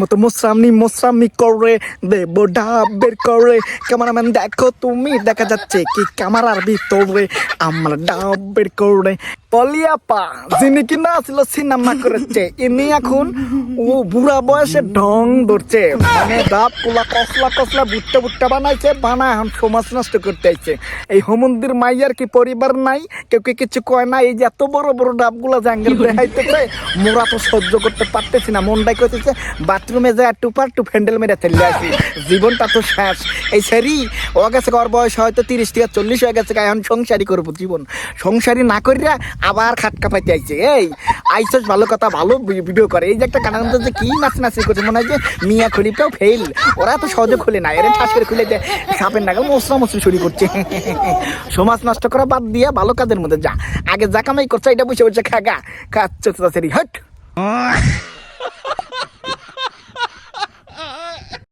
মতো মোসরামনি মোসরামনি করে দেব, ডাব বের করে। ক্যামেরাম্যান, দেখো তুমি, দেখা যাচ্ছে কি ক্যামেরার ভিতরে আমার ডাব বের করে যিনি কিনা সিনেমা করেছে। ইনি এখন, ও বুড়া বয়সে ঢং ধরছে। মানে দাঁত কসলা কসলা বুট্টা বানাইছে বানা সমাজ নষ্ট করতে আইছে। এই হোমন্দির মাইয়ার কি পরিবার নাই? কেউ কিছু কয় না? এই যে এত বড় বড় ডাবগুলা জাঙ্গেল মোরা তো সহ্য করতে পারতেছি না। মনটাই করতেছে বাথরুমে যায় টুপার টু ফ্যান্ডেল মেরে ফেললে আসি জীবনটা তো শেষ। এই সেরি, ও গেছে ওর বয়স হয়তো তিরিশ থেকে চল্লিশ হয়ে গেছে, এখন সংসারই করব জীবন। সংসারই না করিয়া আবার খাটকা পাইতে আইছে। এই, আইসস ভালো কথা, ভালো ভিডিও করে। এই যে একটা কানার মধ্যে কি নাচ নাচি করছে, মনে হয় যে মিয়া খুলিটাও ফেল ওরা তো সহজে খুলে না। এরা ঠাস করে খুলে দেয়। সাপের নাগাল মশলা মশলি শুরু করছে। সমাজ নষ্ট করা বাদ দিয়া ভালো কাজের মধ্যে যা। আগে যা কামাই করছে, এটা বসে বসে খাগা খাচ্ছে হট।